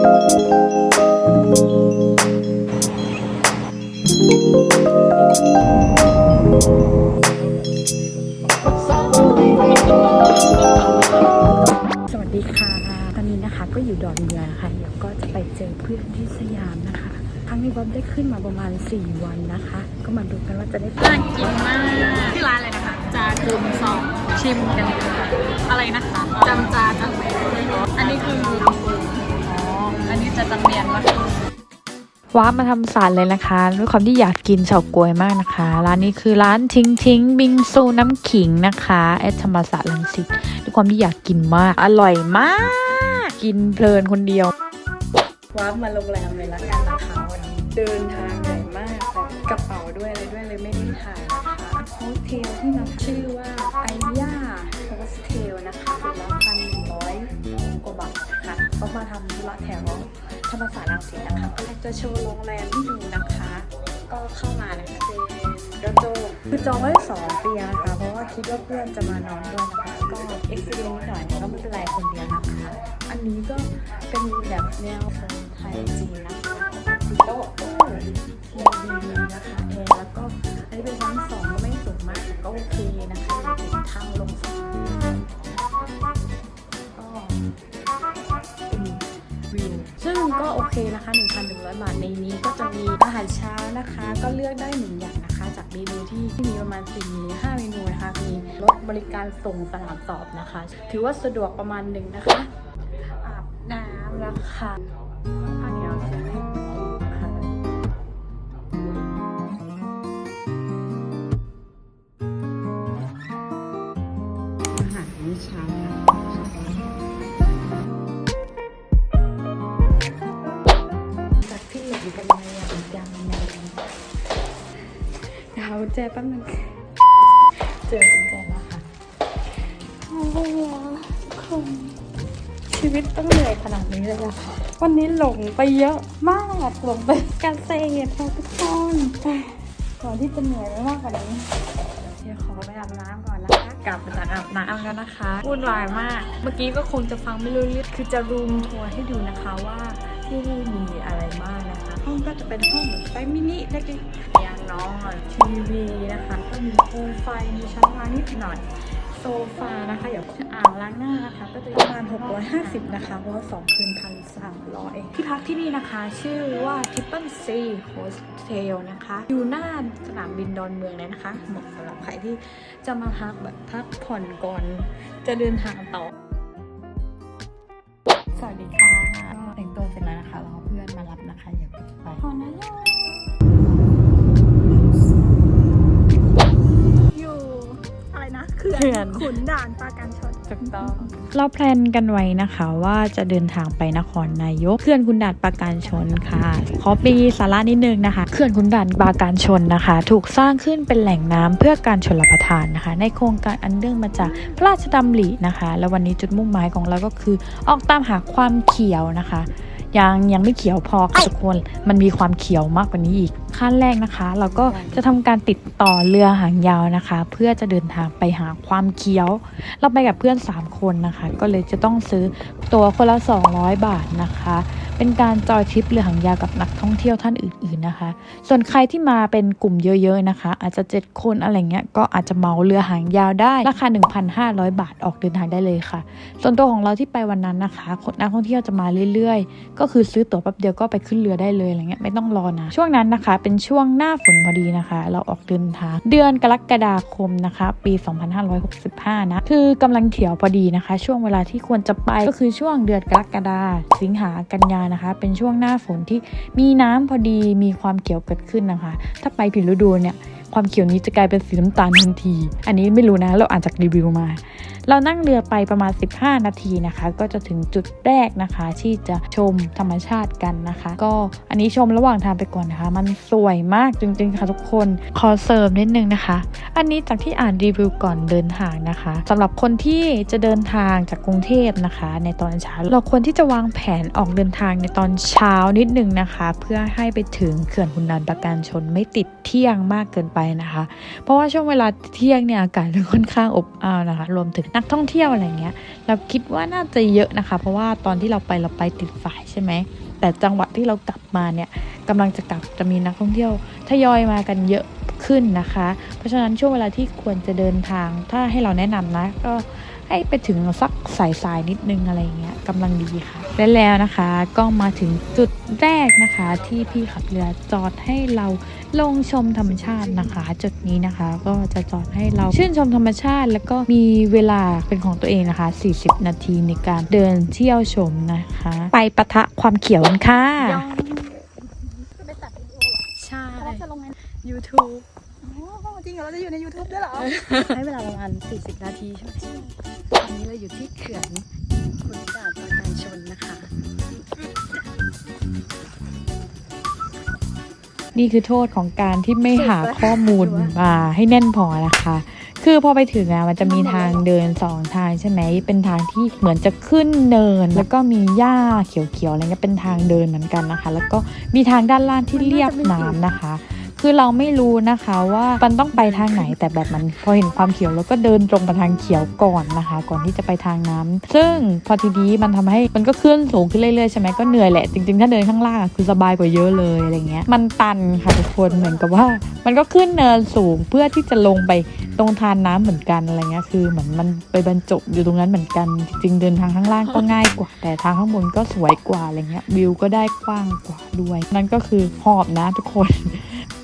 สวัสดีค่ะ ตอนนี้นะคะก็อยู่ดอนเมืองนะคะเดี๋ยวก็จะไปเจอเพื่อนที่สยามนะคะ ครั้งนี้บ๊อบได้ขึ้นมาประมาณ 4 วันนะคะ ก็มาดูกันว่าจะได้น่ากินมากที่ร้านอะไรนะคะจากุมซองชิมกันค่ะอะไรนะคะจำจาจังเมนอันนี้คือ ว้ามาทำสารเลยนะคะด้วยความที่อยากกินเฉาก๊วยมากนะคะ ร้านนี้คือร้านทิ้งทิ้งบิงซูน้ำขิงนะคะแอดธรรมศาสตร์ลังสิตด้วยความที่อยากกินมาก อร่อยมาก กินเพลินคนเดียวว้ามาโรงแรมเลยละกันนะคะวันนี้เดินทางเหนื่อยมากแบบกระเป๋าด้วยอะไรด้วยเลยไม่ได้ถ่ายนะคะโฮเทลที่มาชื่อว่าไอย่าโฮสเทลนะคะเป็นละพันหนึ่งร้อยกว่าบาทค่ะก็มาทำธุระแถว ธรรมศาสตร์รังสิตนะคะก็จะโชว์โรงแรมที่ดูนะคะ ก็เข้ามานะคะเป็นระโจมคือจองไว้สองเตียงนะคะเพราะว่าคิดว่าเพื่อนจะมานอนด้วยนะคะก็เอ็กซ์เพรียนิดหน่อยก็ไม่เป็นไรคนเดียวนะคะ อันนี้ก็เป็นแบบแนวคนไทยจีนนะคะโต๊ะตู้ทีวีนะคะแอร์แล้วก็อันนี้เป็นชั้นสองก็ไม่สูงมากก็โอเคนะคะอยู่ติดทางลงสะ เคนะคะ 1,100 บาทในนี้ก็จะมีอาหารเช้านะคะ ก็เลือกได้หนึ่งอย่างนะคะ จากเมนูที่มีประมาณ4 5เมนูนะคะ มีรถบริการส่งสนามสอบนะคะ ถือว่าสะดวกประมาณหนึ่งนะคะอาบน้ำแล้วค่ะข้า เดี๋ยวเอาแจแป๊บนึงเจอกุญแจแล้วค่ะโอ้โหทุกคนชีวิตต้องเหนื่อยขนาดนี้เลยอะค่ะวันนี้หลงไปเยอะมากหลงไปการเซตค่ะทุกคนแต่ก่อนที่จะเหนื่อยไปมากกว่านี้เดี๋ยวขอไปอาบน้ำก่อนนะคะ กลับมาจากอาบน้ำแล้วนะคะวุ่นวายมาก เมื่อกี้ก็คงจะฟังไม่รู้เรื่องคือจะรูมทัวร์ให้ดูนะคะว่าที่นี่มีอะไรบ้างนะคะ ห้องก็จะเป็นห้องเหมือนไฟมินิเล็กๆ นอนทีวีนะคะ ก็มีโคมไฟมีชั้นวางนิดหน่อย โซฟานะคะเดี๋ยวอ่างล้างหน้านะคะ ก็จะประมาณ 650 นะคะเพราะว่า2คืนพันสามร้อยที่พักที่นี่นะคะ ชื่อว่า Triple C Hostel นะคะ อยู่หน้าสนามบินดอนเมืองเลยนะคะ เหมาะสำหรับใครที่จะมาพักแบบพักผ่อนก่อน จะเดินทางต่อสวัสดีค่ะก็แต่งตัวเสร็จแล้วนะคะรอเพื่อนมารับนะคะอย่าเพิ่งไปขอนะโย เขื่อน ขุนด่านปราการชนถูกต้องเราแพลนกันไว้นะคะว่าจะเดินทางไปนครนายกเขื่อนขุนด่านปราการชนค่ะ ขอปีสาระนิดนึงนะคะเขื่อนขุนด่านปราการชนนะคะ ถูกสร้างขึ้นเป็นแหล่งน้ำเพื่อการชลประทานนะคะ ในโครงการอันเนื่องมาจากพระราชดำรินะคะ และวันนี้จุดมุ่งหมายของเราก็คือ ออกตามหาความเขียวนะคะ ยังยังไม่เขียวพอค่ะทุกคนมันมีความเขียวมากกว่านี้อีก ขั้นแรกนะคะ เราก็จะทำการติดต่อเรือหางยาวนะคะ เพื่อจะเดินทางไปหาความเขียว เราไปกับเพื่อน 3 คนนะคะ ก็เลยจะต้องซื้อตัวคนละ 200 บาทนะคะ เป็นการจอยทริปเรือหางยาวกับนักท่องเที่ยวท่านอื่น ๆนะคะ ส่วนใครที่มาเป็นกลุ่มเยอะๆนะคะ อาจจะ 7 คนอะไรเงี้ยก็อาจจะเหมาเรือหางยาวได้ราคา 1,500 บาทออกเดินทางได้เลยค่ะ ส่วนตัวของเราที่ไปวันนั้นนะคะคนนักท่องเที่ยวจะมาเรื่อยๆ ก็คือซื้อตั๋วแป๊บเดียวก็ไปขึ้นเรือได้เลยอะไรเงี้ยไม่ต้องรอนะช่วงนั้นนะคะเป็นช่วงหน้าฝนพอดีนะคะ เราออกเดินทางเดือนกรกฎาคมนะคะ ปี 2565 นะ คือกำลังเขียวพอดีนะคะ ช่วงเวลาที่ควรจะไปก็คือช่วงเดือนกรกฎาสิงหากันยานะคะ เป็นช่วงหน้าฝนที่มีน้ำพอดีมีความเขียวเกิดขึ้นนะคะ ถ้าไปผิดฤดูเนี่ย ความเขียวนี้จะกลายเป็นสีน้ำตาลทันที อันนี้ไม่รู้นะ เราอ่านจากรีวิวมา เรานั่งเรือไปประมาณ 15 นาทีนะคะ ก็จะถึงจุดแรกนะคะ ที่จะชมธรรมชาติกันนะคะ ก็อันนี้ชมระหว่างทางไปก่อนนะคะ มันสวยมากจริงๆค่ะทุกคนขอเสริมนิดนึงนะคะ อันนี้จากที่อ่านรีวิวก่อนเดินทางนะคะสำหรับคนที่จะเดินทางจากกรุงเทพนะคะ ในตอนเช้าเราควรที่จะวางแผนออกเดินทางในตอนเช้านิดนึงนะคะ เพื่อให้ไปถึงเขื่อนขุนด่านปราการชนไม่ติดเที่ยงมากเกินไปนะคะ เพราะว่าช่วงเวลาเที่ยงเนี่ยอากาศค่อนข้างอบอ้าวนะคะ รวมถึงนักท่องเที่ยวอะไรเงี้ย เราคิดว่าน่าจะเยอะนะคะ เพราะว่าตอนที่เราไปเราไปติดฝ่ายใช่ไหม แต่จังหวะที่เรากลับมาเนี่ยกำลังจะกลับจะมีนักท่องเที่ยวทยอยมากันเยอะขึ้นนะคะ เพราะฉะนั้นช่วงเวลาที่ควรจะเดินทาง ถ้าให้เราแนะนำนะ ก็ให้ไปถึงสักสายๆนิดนึงอะไรเงี้ยกำลังดีค่ะ และแล้วนะคะก็มาถึงจุดแรกนะคะ ที่พี่ขับเรือจอดให้เราลงชมธรรมชาตินะคะ จุดนี้นะคะก็จะจอดให้เราชื่นชมธรรมชาติ แล้วก็มีเวลาเป็นของตัวเองนะคะ 40 นาทีในการเดินเที่ยวชมนะคะ ไปปะทะความเขียวกันค่ะจะไปตัดวิดีโอเหรอใช่แล้วจะลงใน YouTube อ๋อจริงเหรอเราจะอยู่ใน YouTube ด้วยเหรอ ใช้เวลาประมาณ40 นาทีใช่ไหมตอนนี้เราอยู่ที่เขื่อนขุน ชนนะคะ นี่คือโทษของการที่ไม่หาข้อมูลมาให้แน่นพอนะคะ คือพอไปถึงอะมันจะมีทางเดินสองทางใช่ไหม เป็นทางที่เหมือนจะขึ้นเนิน แล้วก็มีหญ้าเขียวๆอะไรเงี้ยเป็นทางเดินเหมือนกันนะคะ แล้วก็มีทางด้านล่างที่เรียบน้ำนะคะ คือเราไม่รู้นะคะว่ามันต้องไปทางไหนแต่แบบมันพอเห็นความเขียวแล้วก็เดินตรงไปทางเขียวก่อนนะคะ ก่อนที่จะไปทางน้ำซึ่งพอทีนี้มันทำให้มันก็ขึ้นสูงขึ้นเรื่อยๆใช่ไหมก็เหนื่อยแหละจริงๆถ้าเดินข้างล่างอะคือสบายกว่าเยอะเลยอะไรเงี้ยมันตันค่ะทุกคนเหมือนกับว่า มันก็ขึ้นเนินสูงเพื่อที่จะลงไปตรงทานน้ำเหมือนกันอะไรเงี้ยคือเหมือนมันไปบรรจบอยู่ตรงนั้นเหมือนกัน จริงๆเดินทางข้างล่างก็ง่ายกว่า แต่ทางข้างบนก็สวยกว่าอะไรเงี้ยวิวก็ได้กว้างกว่าด้วย นั่นก็คือหอบนะทุกคน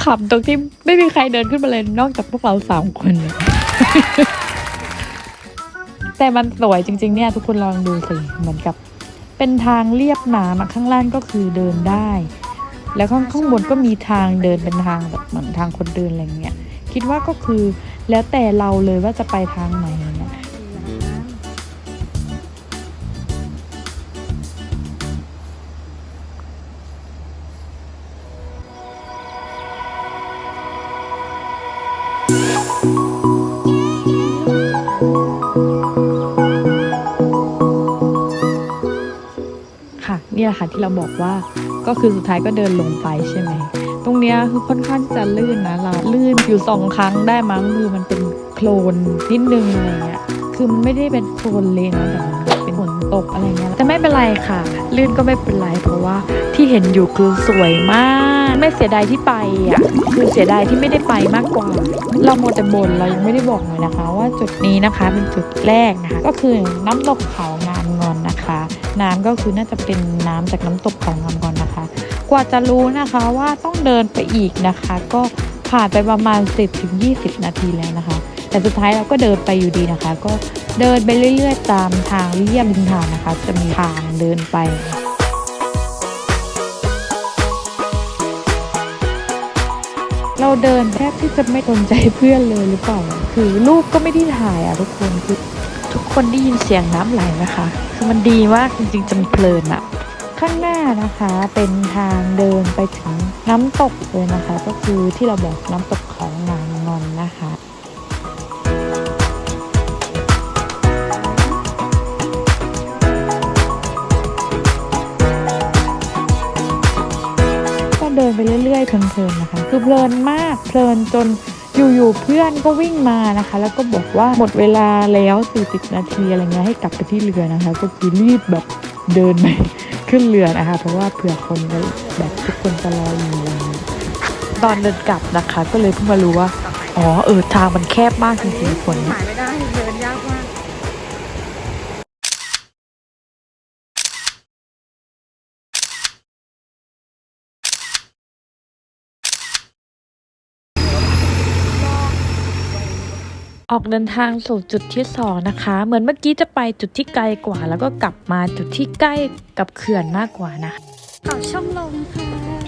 ขับตรงที่ไม่มีใครเดินขึ้นมาเลยนอกจากพวกเราสามคน แต่มันสวยจริง ๆ เนี่ย ทุกคนลองดูสิเหมือนกับ เป็นทางเรียบน้ำอะข้างล่างก็คือเดินได้ แล้วข้างข้างบนก็มีทางเดินเป็นทางแบบเหมือนทางคนเดินอะไรเงี้ยคิดว่าก็คือแล้วแต่เราเลยว่าจะไปทางไหน แหละค่ะที่เราบอกว่าก็คือสุดท้ายก็เดินลงไปใช่ไหมตรงเนี้ยคือค่อนข้างจะลื่นนะเราลื่นอยู่สองครั้งได้มั้งคือมันเป็นโคลนนิดนึงอะไรเงี้ยคือมันไม่ได้เป็นโคลนเลยนะแต่มันเป็นฝนตกอะไรเงี้ยแต่ไม่เป็นไรค่ะ ลื่นก็ไม่เป็นไรเพราะว่าที่เห็นอยู่คือสวยมาก ไม่เสียดายที่ไปอะคือเสียดายที่ไม่ได้ไปมากกว่า เราโมแต่บนเรายังไม่ได้บอกเลยนะคะ ว่าจุดนี้นะคะเป็นจุดแรกนะคะก็คือน้ำตกเขางานงอนนะคะ น้ำก็คือน่าจะเป็นน้ำจากน้ำตกเขางามงอนนะคะ กว่าจะรู้นะคะว่าต้องเดินไปอีกนะคะ ก็ผ่านไปประมาณ 10-20 นาทีแล้วนะคะ แต่สุดท้ายเราก็เดินไปอยู่ดีนะคะ ก็เดินไปเรื่อยๆ ตามทางเรียบริมทางนะคะ จะมีทางเดินไปเราเดินแทบที่จะไม่สนใจเพื่อนเลยหรือเปล่า คือรูปก็ไม่ได้ถ่ายอะทุกคนคือ คนได้ยินเสียงน้ำไหลนะคะ คือมันดีมากจริงๆจนเพลินอะข้างหน้านะคะเป็นทางเดินไปถึงน้ำตกเลยนะคะ ก็คือที่เราบอกน้ำตกของนางนอนนะคะก็เดินไปเรื่อยๆเพลินๆนะคะ คือเพลินมากเพลินจน อยู่ๆเพื่อนก็วิ่งมานะคะ แล้วก็บอกว่าหมดเวลาแล้ว 40 นาทีอะไรเงี้ยให้กลับไปที่เรือนะคะ ก็คือรีบแบบเดินไปขึ้นเรือนะคะ เพราะว่าเผื่อคนแบบทุกคนจะรออยู่ตอนเดินกลับนะคะ ก็เลยเพิ่งมารู้ว่า อ๋อเออทางมันแคบมากจริงๆคนหายไม่ได้ ออกเดินทางสู่จุดที่สองนะคะ เหมือนเมื่อกี้จะไปจุดที่ไกลกว่า แล้วก็กลับมาจุดที่ใกล้กับเขื่อนมากกว่านะคะเขาช่องลมค่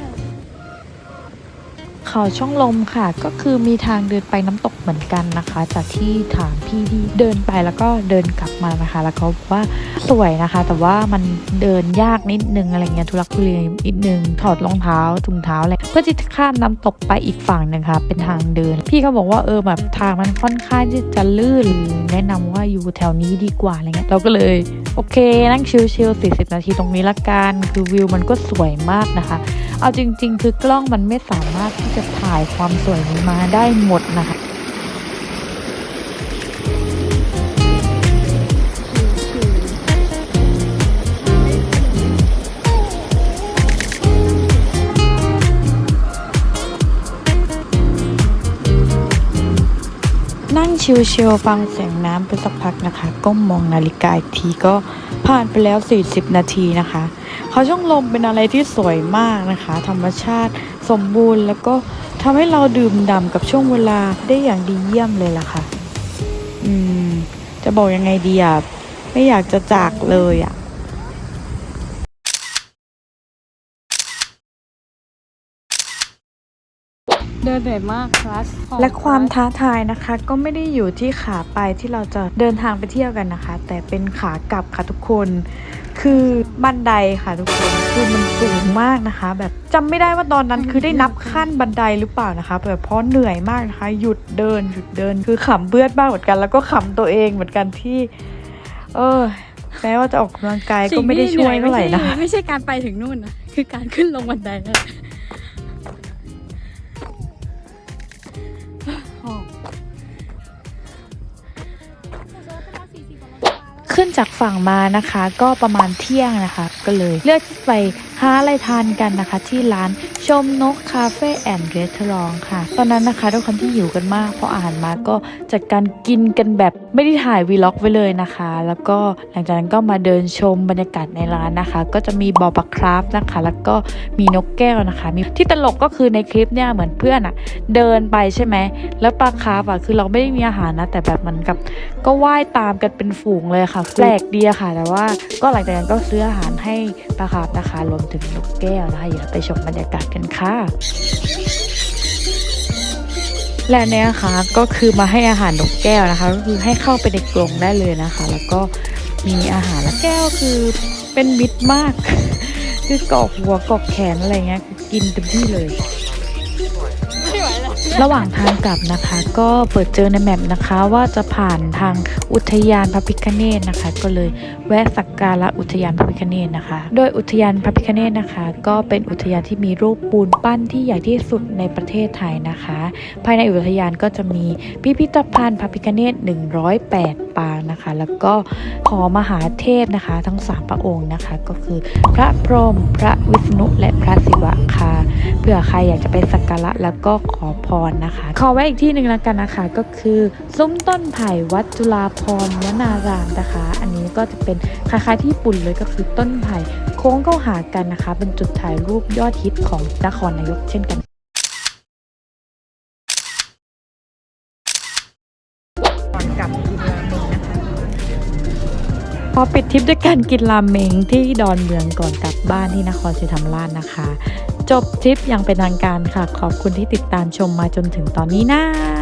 ะ เขาช่องลมค่ะ ก็คือมีทางเดินไปน้ำตกเหมือนกันนะคะ จากที่ถามพี่ที่เดินไปแล้วก็เดินกลับมานะคะ แล้วเขาบอกว่าสวยนะคะ แต่ว่ามันเดินยากนิดนึงอะไรเงี้ยทุลักทุเลนิดนึงถอดรองเท้าถุงเท้าอะไรเพื่อที่จะข้ามน้ำตกไปอีกฝั่งหนึ่งค่ะ เป็นทางเดิน พี่เขาบอกว่าเออแบบทางมันค่อนข้างที่จะลื่นแนะนำว่าอยู่แถวนี้ดีกว่าอะไรเงี้ยเราก็เลยโอเคนั่งชิลๆ40 นาทีตรงนี้ละกันคือวิวมันก็สวยมากนะคะ เอาจริง ๆ คือกล้องมันไม่สามารถที่จะถ่ายความสวยนี้มาได้หมดนะคะ นั่งชิลๆฟังเสียงน้ำไปสักพักนะคะ ก้มมองนาฬิกาอีกทีก็ผ่านไปแล้ว 40 นาทีนะคะ เขาช่องลมเป็นอะไรที่สวยมากนะคะ ธรรมชาติสมบูรณ์ แล้วก็ทำให้เราดื่มด่ำกับช่วงเวลาได้อย่างดีเยี่ยมเลยล่ะค่ะ อืม จะบอกยังไงดีอะ ไม่อยากจะจากเลยอะ เดินเหนื่อยมากคลาสและความท้าทายนะคะ ก็ไม่ได้อยู่ที่ขาไปที่เราจะเดินทางไปเที่ยวกันนะคะ แต่เป็นขากลับค่ะทุกคน คือบันไดค่ะทุกคนคือมันสูงมากนะคะ แบบจำไม่ได้ว่าตอนนั้นคือได้นับขั้นบันไดหรือเปล่านะคะแบบเพราะเหนื่อยมากนะคะ หยุดเดินหยุดเดิน คือขำเบื้อนบ้างเหมือนกัน แล้วก็ขำตัวเองเหมือนกันที่ เออแม้ว่าจะออกกำลังกายก็ไม่ได้ช่วยเท่าไหร่นะคะไม่ใช่การไปถึงนู่นนะคือการขึ้นลงบันไดนะขึ้น จากฝั่งมานะคะ ก็ประมาณเที่ยงนะคะ ก็เลยเลือกที่ไป หาอะไรทานกันนะคะ ที่ร้านชมนกคาเฟ่แอนด์เรสทอรองค่ะ ตอนนั้นนะคะทุกคนที่อยู่กันมากพออาหารมาก็จัดการกินกันแบบไม่ได้ถ่ายวีล็อกไว้เลยนะคะ แล้วก็หลังจากนั้นก็มาเดินชมบรรยากาศในร้านนะคะ ก็จะมีบอปลาคราฟนะคะ แล้วก็มีนกแก้วนะคะ มีที่ตลกก็คือในคลิปเนี่ยเหมือนเพื่อนอะเดินไปใช่ไหมแล้วปลาคราฟอะคือเราไม่ได้มีอาหารนะ แต่แบบมันกับ ก็ว่ายตามกันเป็นฝูงเลยค่ะแปลกดีค่ะ แต่ว่าก็หลังจากนั้นก็ซื้ออาหารให้ปลาคร์ฟนะคะรวมถึงนกแก้วนะคะอย่าไปชมบรรยากาศกันค่ะ และเนี่ยค่ะก็คือมาให้อาหารนกแก้วนะคะ ก็คือให้เข้าไปในกรงได้เลยนะคะ แล้วก็มีอาหารและแก้วคือเป็นมิตรมาก คือกอกหัวกอกแขนอะไรเงี้ยกินเต็มที่เลย ระหว่างทางกลับนะคะ ก็เปิดเจอในแมปนะคะว่าจะผ่านทางอุทยานพระพิคเนตนะคะ ก็เลยแวะสักการะอุทยานพระพิคเนตนะคะ โดยอุทยานพระพิคเนตนะคะ ก็เป็นอุทยานที่มีรูปปูนปั้นที่ใหญ่ที่สุดในประเทศไทยนะคะ ภายในอุทยานก็จะมีพิพิธภัณฑ์พระพิคเนต108 ปางนะคะ แล้วก็หอมหาเทพนะคะ ทั้ง 3 พระองค์นะคะ ก็คือพระพรหมพระวิษณุและพระศิวะค่ะเผื่อใครอยากจะไปสักการะแล้วก็ขอพรนะคะ ขอไว้อีกที่หนึ่งแล้วกันนะคะ ก็คือซุ้มต้นไผ่วัดจุฬาพรณ์วนารามนะคะ อันนี้ก็จะเป็นคล้ายๆที่ญี่ปุ่นเลยก็คือต้นไผ่โค้งเข้าหากันนะคะ เป็นจุดถ่ายรูปยอดฮิตของนครนายกเช่นกัน อปิดทริปด้วยการกินราเมงที่ดอนเมืองก่อนกลับบ้านที่นครศรีธรรมราชนะคะ จบทริปอย่างเป็นทางการค่ะ ขอบคุณที่ติดตามชมมาจนถึงตอนนี้นะ